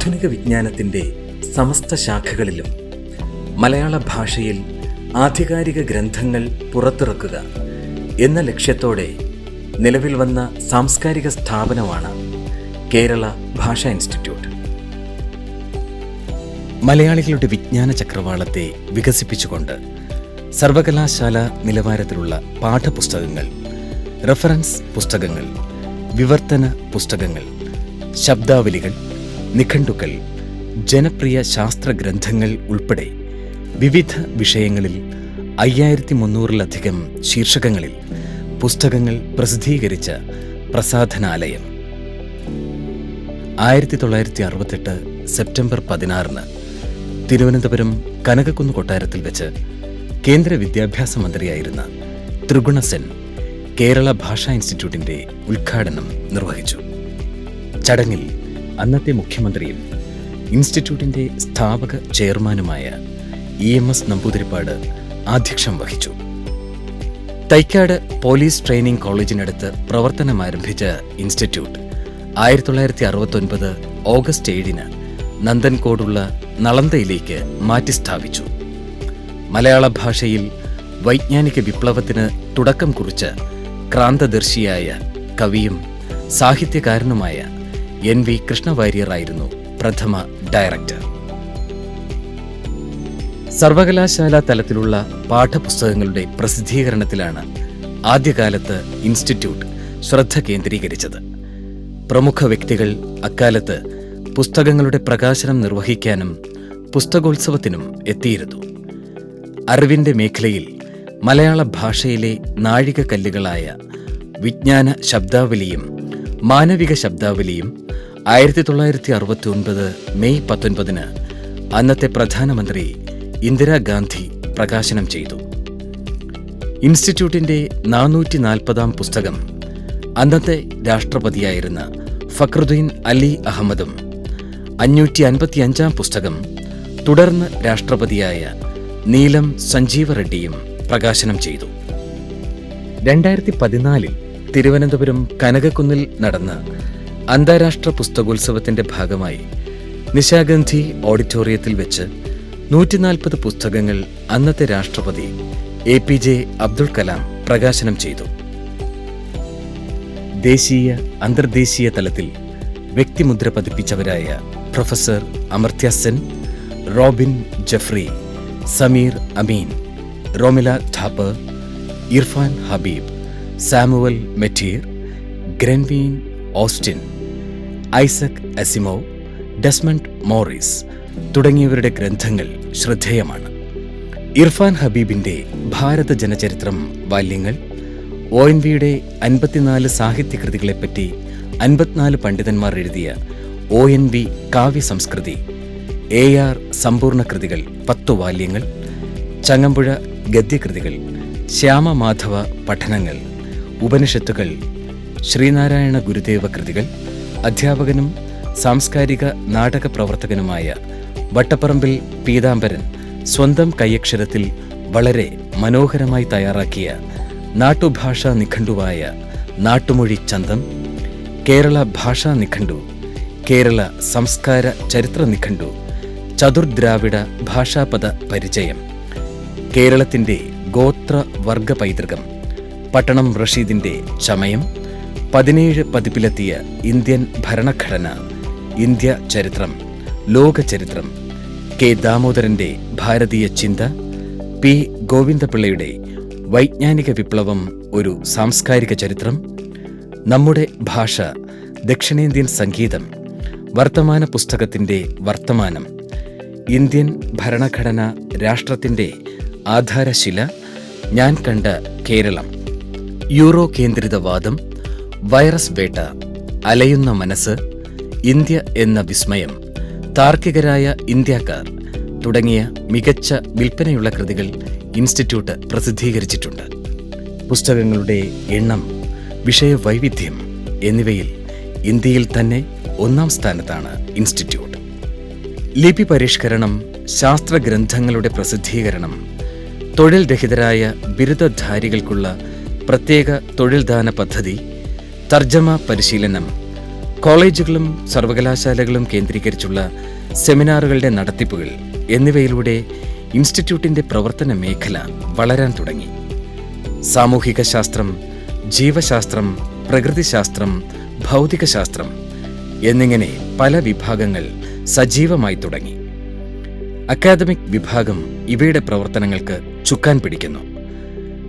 ആധുനിക വിജ്ഞാനത്തിന്റെ സമസ്ത ശാഖകളിലും മലയാള ഭാഷയിൽ ആധികാരിക ഗ്രന്ഥങ്ങൾ പുറത്തിറക്കുക എന്ന ലക്ഷ്യത്തോടെ നിലവിൽ വന്ന സാംസ്കാരിക സ്ഥാപനമാണ് കേരള ഭാഷാ ഇൻസ്റ്റിറ്റ്യൂട്ട്. മലയാളികളുടെ വിജ്ഞാന ചക്രവാളത്തെ വികസിപ്പിച്ചുകൊണ്ട് സർവകലാശാല നിലവാരത്തിലുള്ള പാഠപുസ്തകങ്ങൾ റഫറൻസ് പുസ്തകങ്ങൾ വിവർത്തന പുസ്തകങ്ങൾ ശബ്ദാവലികൾ നിഘണ്ടുക്കൾ ജനപ്രിയ ശാസ്ത്ര ഗ്രന്ഥങ്ങൾ ഉൾപ്പെടെ വിവിധ വിഷയങ്ങളിൽ അയ്യായിരത്തി മുന്നൂറിലധികം ശീർഷകങ്ങളിൽ പുസ്തകങ്ങൾ പ്രസിദ്ധീകരിച്ച പ്രസാധനാലയം. ആയിരത്തി തൊള്ളായിരത്തി അറുപത്തെട്ട് സെപ്റ്റംബർ പതിനാറിന് തിരുവനന്തപുരം കനകക്കുന്ന് കൊട്ടാരത്തിൽ വെച്ച് കേന്ദ്ര വിദ്യാഭ്യാസ മന്ത്രിയായിരുന്ന ത്രിഗുണസെൻ കേരള ഭാഷാ ഇൻസ്റ്റിറ്റ്യൂട്ടിന്റെ ഉദ്ഘാടനം നിർവഹിച്ചു. ചടങ്ങിൽ അന്നത്തെ മുഖ്യമന്ത്രിയും ഇൻസ്റ്റിറ്റ്യൂട്ടിന്റെ സ്ഥാപക ചെയർമാനുമായ ഇ എം എസ് നമ്പൂതിരിപ്പാട് ആധ്യക്ഷം വഹിച്ചു. തൈക്കാട് പോലീസ് ട്രെയിനിംഗ് കോളേജിനടുത്ത് പ്രവർത്തനം ആരംഭിച്ച ഇൻസ്റ്റിറ്റ്യൂട്ട് ആയിരത്തി തൊള്ളായിരത്തി അറുപത്തൊൻപത് ഓഗസ്റ്റ് ഏഴിന് നന്ദൻകോടുള്ള നളന്തയിലേക്ക് മാറ്റി സ്ഥാപിച്ചു. മലയാള ഭാഷയിൽ വൈജ്ഞാനിക വിപ്ലവത്തിന് തുടക്കം കുറിച്ച ക്രാന്തദർശിയായ കവിയും സാഹിത്യകാരനുമായ എൻ വി കൃഷ്ണവാര്യറായിരുന്നു പ്രഥമ ഡയറക്ടർ. സർവകലാശാല തലത്തിലുള്ള പാഠപുസ്തകങ്ങളുടെ പ്രസിദ്ധീകരണത്തിലാണ് ആദ്യകാലത്ത് ഇൻസ്റ്റിറ്റ്യൂട്ട് ശ്രദ്ധ കേന്ദ്രീകരിച്ചത്. പ്രമുഖ വ്യക്തികൾ അക്കാലത്ത് പുസ്തകങ്ങളുടെ പ്രകാശനം നിർവഹിക്കാനും പുസ്തകോത്സവത്തിനും എത്തിയിരുന്നു. അറിവിന്റെ മേഖലയിൽ മലയാള ഭാഷയിലെ നാഴികക്കല്ലുകളായ വിജ്ഞാന ശബ്ദാവലിയും മാനവിക ശബ്ദാവലിയും ആയിരത്തി തൊള്ളായിരത്തി അറുപത്തി ഒൻപത് മെയ് പത്തൊൻപതിന് അന്നത്തെ പ്രധാനമന്ത്രി ഇന്ദിരാഗാന്ധി പ്രകാശനം ചെയ്തു. ഇൻസ്റ്റിറ്റ്യൂട്ടിന്റെ നാനൂറ്റി നാൽപ്പതാം പുസ്തകം അന്നത്തെ രാഷ്ട്രപതിയായിരുന്ന ഫക്രുദ്ദീൻ അലി അഹമ്മദും അഞ്ഞൂറ്റി അൻപത്തിയഞ്ചാം പുസ്തകം തുടർന്ന് രാഷ്ട്രപതിയായ നീലം സഞ്ജീവ റെഡ്ഡിയും പ്രകാശനം ചെയ്തു. രണ്ടായിരത്തി പതിനാലിൽ തിരുവനന്തപുരം കനകക്കുന്നിൽ നടന്ന അന്താരാഷ്ട്ര പുസ്തകോത്സവത്തിന്റെ ഭാഗമായി നിശാഗന്ധി ഓഡിറ്റോറിയത്തിൽ വെച്ച് നൂറ്റിനാൽപ്പത് പുസ്തകങ്ങൾ അന്നത്തെ രാഷ്ട്രപതി A P J Abdul Kalam പ്രകാശനം ചെയ്തു. ദേശീയ അന്തർദേശീയ തലത്തിൽ വ്യക്തിമുദ്ര പതിപ്പിച്ചവരായ professor Amartya Sen Robin Jeffrey Samir Amin Romila Thapar Irfan Habib Samuel Mateer Granville Austin Isaac Asimov Desmond Morris തുടങ്ങിയവരുടെ ഗ്രന്ഥങ്ങൾ ശ്രദ്ധേയമാണ്. ഇർഫാൻ ഹബീബിന്റെ ഭാരത ജനചരിത്രം ബാല്യങ്ങൾ ഒ എൻ വിയുടെ അൻപത്തിനാല് സാഹിത്യകൃതികളെപ്പറ്റി അൻപത്തിനാല് പണ്ഡിതന്മാർ എഴുതിയ O N V Kavya Samskriti A R സമ്പൂർണ കൃതികൾ പത്തു വാല്യങ്ങൾ ചങ്ങമ്പുഴ ഗദ്യകൃതികൾ ശ്യാമമാധവ പഠനങ്ങൾ ഉപനിഷത്തുകൾ ശ്രീനാരായണ ഗുരുദേവ കൃതികൾ അധ്യാപകനും സാംസ്കാരിക നാടക പ്രവർത്തകനുമായ വട്ടപ്പറമ്പിൽ പീതാംബരൻ സ്വന്തം കൈയക്ഷരത്തിൽ വളരെ മനോഹരമായി തയ്യാറാക്കിയ നാട്ടുഭാഷാ നിഘണ്ടുവായ നാട്ടുമൊഴി ചന്തം കേരള ഭാഷാ നിഘണ്ടു കേരള സംസ്കാര ചരിത്ര നിഘണ്ടു ചതുർദ്രാവിഡ ഭാഷാപദ പരിചയം കേരളത്തിന്റെ ഗോത്ര വർഗ പൈതൃകം. പട്ടണം റഷീദിന്റെ ചമയം പതിനേഴ് പതിപ്പിലെത്തിയ ഇന്ത്യൻ ഭരണഘടന ഇന്ത്യ ചരിത്രം ലോക ചരിത്രം കെ ദാമോദരന്റെ ഭാരതീയ ചിന്ത പി ഗോവിന്ദപിള്ളയുടെ വൈജ്ഞാനിക വിപ്ലവം ഒരു സാംസ്കാരിക ചരിത്രം നമ്മുടെ ഭാഷ ദക്ഷിണേന്ത്യൻ സംഗീതം വർത്തമാന പുസ്തകത്തിന്റെ വർത്തമാനം ഇന്ത്യൻ ഭരണഘടന രാഷ്ട്രത്തിന്റെ ആധാരശില ഞാൻ കണ്ട കേരളം. യൂറോ കേന്ദ്രിത വാദം വൈറസ് വേട്ട അലയുന്ന മനസ്സ് ഇന്ത്യ എന്ന വിസ്മയം താർക്കികരായ ഇന്ത്യക്കാർ തുടങ്ങിയ മികച്ച വിൽപ്പനയുള്ള കൃതികൾ ഇൻസ്റ്റിറ്റ്യൂട്ട് പ്രസിദ്ധീകരിച്ചിട്ടുണ്ട്. പുസ്തകങ്ങളുടെ എണ്ണം വിഷയവൈവിധ്യം എന്നിവയിൽ ഇന്ത്യയിൽ തന്നെ ഒന്നാം സ്ഥാനത്താണ് ഇൻസ്റ്റിറ്റ്യൂട്ട്. ലിപി പരിഷ്കരണം ശാസ്ത്രഗ്രന്ഥങ്ങളുടെ പ്രസിദ്ധീകരണം തൊഴിൽ രഹിതരായ ബിരുദധാരികൾക്കുള്ള പ്രത്യേക തൊഴിൽദാന പദ്ധതി തർജമ പരിശീലനം കോളേജുകളും സർവകലാശാലകളും കേന്ദ്രീകരിച്ചുള്ള സെമിനാറുകളുടെ നടത്തിപ്പുകൾ എന്നിവയിലൂടെ ഇൻസ്റ്റിറ്റ്യൂട്ടിന്റെ പ്രവർത്തന മേഖല വളരാൻ തുടങ്ങി. സാമൂഹിക ശാസ്ത്രം ജീവശാസ്ത്രം പ്രകൃതിശാസ്ത്രം ഭൗതികശാസ്ത്രം എന്നിങ്ങനെ പല വിഭാഗങ്ങൾ സജീവമായി തുടങ്ങി. അക്കാദമിക് വിഭാഗം ഇവയുടെ പ്രവർത്തനങ്ങൾക്ക് ചുക്കാൻ പിടിക്കുന്നു.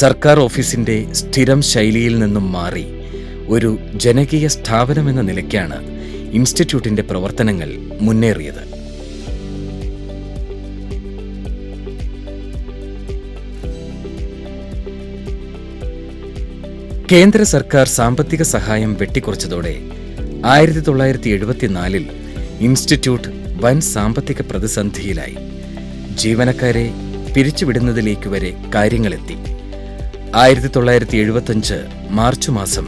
സർക്കാർ ഓഫീസിന്റെ സ്ഥിരം ശൈലിയിൽ നിന്നും മാറി ഒരു ജനകീയ സ്ഥാപനമെന്ന നിലയ്ക്കാണ് ഇൻസ്റ്റിറ്റ്യൂട്ടിന്റെ പ്രവർത്തനങ്ങൾ മുന്നേറിയത്. കേന്ദ്ര സർക്കാർ സാമ്പത്തിക സഹായം വെട്ടിക്കുറച്ചതോടെ ആയിരത്തി തൊള്ളായിരത്തി എഴുപത്തിനാലിൽ ഇൻസ്റ്റിറ്റ്യൂട്ട് വൻ സാമ്പത്തിക പ്രതിസന്ധിയിലായി. ജീവനക്കാരെ പിരിച്ചുവിടുന്നതിലേക്ക് വരെ കാര്യങ്ങളെത്തി. ആയിരത്തി തൊള്ളായിരത്തി എഴുപത്തഞ്ച് മാർച്ച് മാസം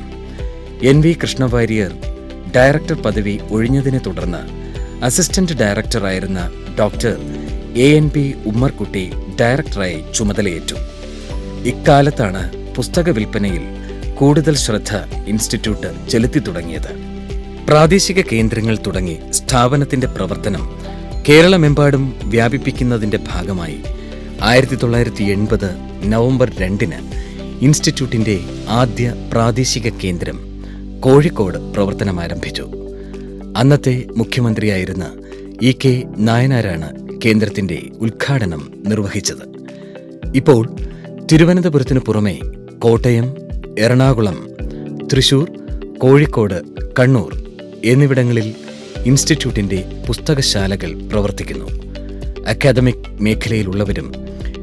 എൻ വി കൃഷ്ണവാര്യർ ഡയറക്ടർ പദവി ഒഴിഞ്ഞതിനെ തുടർന്ന് assistant ഡയറക്ടറായിരുന്ന doctor A N P Ummerkutty ഡയറക്ടറായി ചുമതലയേറ്റു. ഇക്കാലത്താണ് പുസ്തക വിൽപ്പനയിൽ കൂടുതൽ ശ്രദ്ധ ഇൻസ്റ്റിറ്റ്യൂട്ട് ചെലുത്തി തുടങ്ങിയത്. പ്രാദേശിക കേന്ദ്രങ്ങൾ തുടങ്ങി സ്ഥാപനത്തിന്റെ പ്രവർത്തനം കേരളമെമ്പാടും വ്യാപിപ്പിക്കുന്നതിന്റെ ഭാഗമായി ആയിരത്തി തൊള്ളായിരത്തി എൺപത് നവംബർ രണ്ടിന് ഇൻസ്റ്റിറ്റ്യൂട്ടിന്റെ ആദ്യ പ്രാദേശിക കേന്ദ്രം കോഴിക്കോട് പ്രവർത്തനമാരംഭിച്ചു. അന്നത്തെ മുഖ്യമന്ത്രിയായിരുന്ന ഇ കെ നായനാരാണ് കേന്ദ്രത്തിന്റെ ഉദ്ഘാടനം നിർവഹിച്ചത്. ഇപ്പോൾ തിരുവനന്തപുരത്തിനു പുറമെ കോട്ടയം എറണാകുളം തൃശൂർ കോഴിക്കോട് കണ്ണൂർ എന്നിവിടങ്ങളിൽ ഇൻസ്റ്റിറ്റ്യൂട്ടിന്റെ പുസ്തകശാലകൾ പ്രവർത്തിക്കുന്നു. അക്കാദമിക് മേഖലയിലുള്ളവരും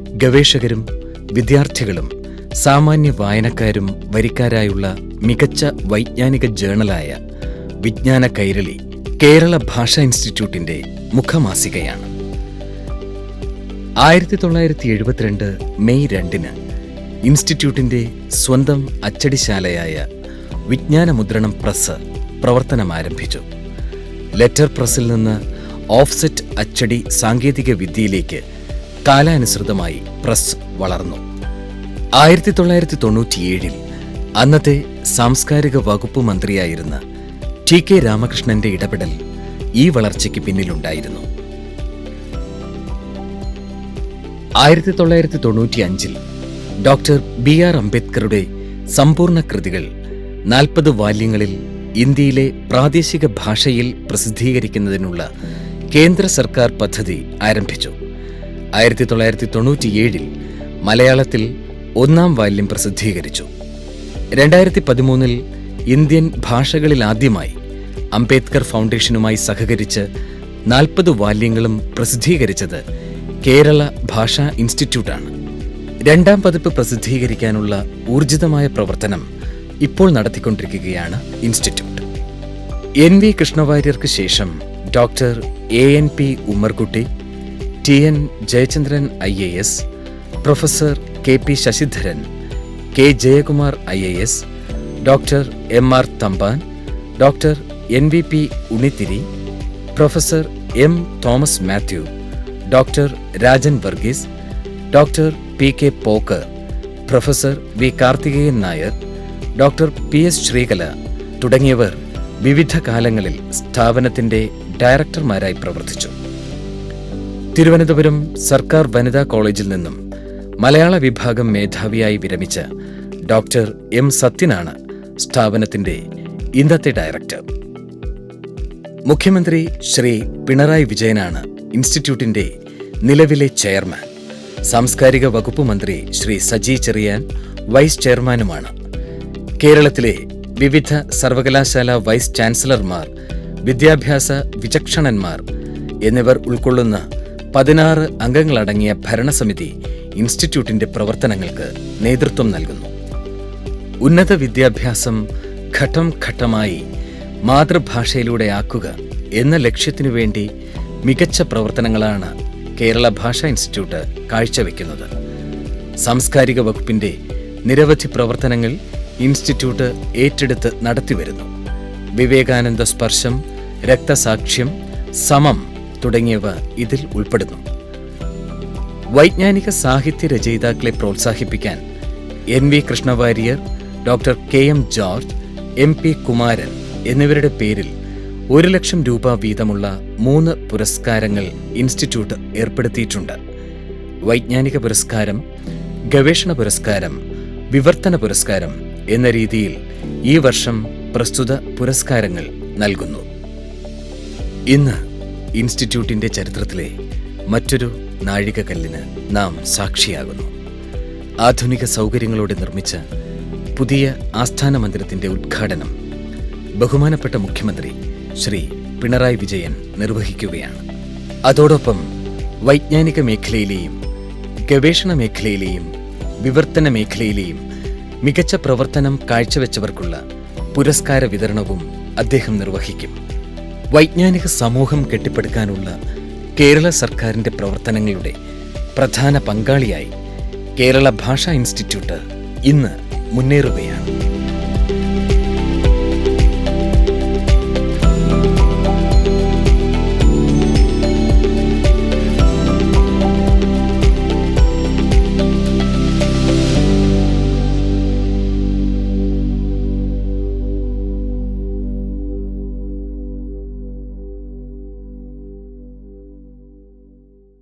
ഗവേഷകരും വിദ്യാർത്ഥികളും സാമാന്യ വായനക്കാരും വരിക്കാരായുള്ള മികച്ച വൈജ്ഞാനിക ജേണലായ വിജ്ഞാന കൈരളി കേരള ഭാഷാ ഇൻസ്റ്റിറ്റ്യൂട്ടിന്റെ മുഖമാസികയാണ്. ആയിരത്തി തൊള്ളായിരത്തി എഴുപത്തിരണ്ട് മെയ് രണ്ടിന് ഇൻസ്റ്റിറ്റ്യൂട്ടിന്റെ സ്വന്തം അച്ചടിശാലയായ വിജ്ഞാന മുദ്രണം പ്രസ് പ്രവർത്തനം ആരംഭിച്ചു ലെറ്റർ പ്രസ്സിൽ നിന്ന് ഓഫ്സെറ്റ് അച്ചടി സാങ്കേതിക വിദ്യയിലേക്ക് കാലാനുസൃതമായി പ്രസ് വളർന്നു. ആയിരത്തി തൊള്ളായിരത്തി തൊണ്ണൂറ്റിയേഴിൽ അന്നത്തെ സാംസ്കാരിക വകുപ്പ് മന്ത്രിയായിരുന്ന ടി കെ രാമകൃഷ്ണന്റെ ഇടപെടൽ ഈ വളർച്ചയ്ക്ക് പിന്നിലുണ്ടായിരുന്നു. ആയിരത്തി തൊള്ളായിരത്തി തൊണ്ണൂറ്റി അഞ്ചിൽ ഡോക്ടർ ബി ആർ അംബേദ്കറുടെ സമ്പൂർണ കൃതികൾ നാൽപ്പത് വാല്യങ്ങളിൽ ഇന്ത്യയിലെ പ്രാദേശിക ഭാഷയിൽ പ്രസിദ്ധീകരിക്കുന്നതിനുള്ള കേന്ദ്ര സർക്കാർ പദ്ധതി ആരംഭിച്ചു. ആയിരത്തി തൊള്ളായിരത്തി തൊണ്ണൂറ്റിയേഴിൽ മലയാളത്തിൽ ഒന്നാം വാല്യം പ്രസിദ്ധീകരിച്ചു. രണ്ടായിരത്തി പതിമൂന്നിൽ ഇന്ത്യൻ ഭാഷകളിൽ ആദ്യമായി അംബേദ്കർ ഫൗണ്ടേഷനുമായി സഹകരിച്ച് നാൽപ്പത് വാല്യങ്ങളും പ്രസിദ്ധീകരിച്ചത് കേരള ഭാഷാ ഇൻസ്റ്റിറ്റ്യൂട്ടാണ്. രണ്ടാം പതിപ്പ് പ്രസിദ്ധീകരിക്കാനുള്ള ഊർജിതമായ പ്രവർത്തനം ഇപ്പോൾ നടത്തിക്കൊണ്ടിരിക്കുകയാണ് ഇൻസ്റ്റിറ്റ്യൂട്ട്. എൻ വി കൃഷ്ണവാര്യർക്ക് ശേഷം doctor A N P Ummerkutty T N Jayachandran I A S professor K P Sasidharan K Jayakumar I A S doctor M R Thampan doctor N V P Unithiri professor M Thomas Mathew doctor Rajan Varghese doctor P K Pokker professor V Karthikeyan Nair doctor P S Sreekala തുടങ്ങിയവർ വിവിധ കാലങ്ങളിൽ സ്ഥാപനത്തിന്റെ ഡയറക്ടർമാരായി പ്രവർത്തിച്ചു. തിരുവനന്തപുരം സർക്കാർ വനിതാ കോളേജിൽ നിന്നും മലയാള വിഭാഗം മേധാവിയായി വിരമിച്ച ഡോക്ടർ എം സത്യനാണ് സ്ഥാപനത്തിന്റെ ഇന്നത്തെ ഡയറക്ടർ. മുഖ്യമന്ത്രി ശ്രീ പിണറായി വിജയനാണ് ഇൻസ്റ്റിറ്റ്യൂട്ടിന്റെ നിലവിലെ ചെയർമാൻ. സാംസ്കാരിക വകുപ്പ് മന്ത്രി ശ്രീ സജി ചെറിയാൻ വൈസ് ചെയർമാനുമാണ്. കേരളത്തിലെ വിവിധ സർവകലാശാല വൈസ് ചാൻസലർമാർ വിദ്യാഭ്യാസ വിചക്ഷണന്മാർ എന്നിവർ ഉൾക്കൊള്ളുന്ന പതിനാറ് അംഗങ്ങളടങ്ങിയ ഭരണസമിതി ഇൻസ്റ്റിറ്റ്യൂട്ടിന്റെ പ്രവർത്തനങ്ങൾക്ക് നേതൃത്വം നൽകുന്നു. ഉന്നത വിദ്യാഭ്യാസം ഘട്ടം ഘട്ടമായി മാതൃഭാഷയിലൂടെ ആക്കുക എന്ന ലക്ഷ്യത്തിനു വേണ്ടി മികച്ച പ്രവർത്തനങ്ങളാണ് കേരള ഭാഷാ ഇൻസ്റ്റിറ്റ്യൂട്ട് കാഴ്ചവെക്കുന്നത്. സാംസ്കാരിക വകുപ്പിന്റെ നിരവധി പ്രവർത്തനങ്ങൾ ഇൻസ്റ്റിറ്റ്യൂട്ട് ഏറ്റെടുത്ത് നടത്തിവരുന്നു. വിവേകാനന്ദ സ്പർശം രക്തസാക്ഷ്യം സമം തുടങ്ങിയവ ഇതിൽ ഉൾപ്പെടുന്നു. വൈജ്ഞാനിക സാഹിത്യ രചയിതാക്കളെ പ്രോത്സാഹിപ്പിക്കാൻ N V Krishnavariyar doctor K M George M P Kumaran എന്നിവരുടെ പേരിൽ ഒരു ലക്ഷം രൂപ വീതമുള്ള മൂന്ന് പുരസ്കാരങ്ങൾ ഇൻസ്റ്റിറ്റ്യൂട്ട് ഏർപ്പെടുത്തിയിട്ടുണ്ട്. വൈജ്ഞാനിക പുരസ്കാരം ഗവേഷണ പുരസ്കാരം വിവർത്തന പുരസ്കാരം എന്ന രീതിയിൽ ഈ വർഷം പ്രസ്തുത പുരസ്കാരങ്ങൾ നൽകുന്നു. ഇന്ന് ഇൻസ്റ്റിറ്റ്യൂട്ടിന്റെ ചരിത്രത്തിലെ മറ്റൊരു നാഴികക്കല്ലിന് നാം സാക്ഷിയാകുന്നു. ആധുനിക സൗകര്യങ്ങളോടെ നിർമ്മിച്ച പുതിയ ആസ്ഥാന മന്ദിരത്തിന്റെ ഉദ്ഘാടനം ബഹുമാനപ്പെട്ട മുഖ്യമന്ത്രി ശ്രീ പിണറായി വിജയൻ നിർവഹിക്കുകയാണ്. അതോടൊപ്പം വൈജ്ഞാനിക മേഖലയിലെയും ഗവേഷണ മേഖലയിലെയും വിവർത്തന മേഖലയിലെയും മികച്ച പ്രവർത്തനം കാഴ്ചവെച്ചവർക്കുള്ള പുരസ്കാര വിതരണവും അദ്ദേഹം നിർവഹിക്കും. വൈജ്ഞാനിക സമൂഹം കെട്ടിപ്പടുക്കാനുള്ള കേരള സർക്കാരിന്റെ പ്രവർത്തനങ്ങളുടെ പ്രധാന പങ്കാളിയായി കേരള ഭാഷാ ഇൻസ്റ്റിറ്റ്യൂട്ട് ഇന്ന് മുന്നേറുകയാണ്.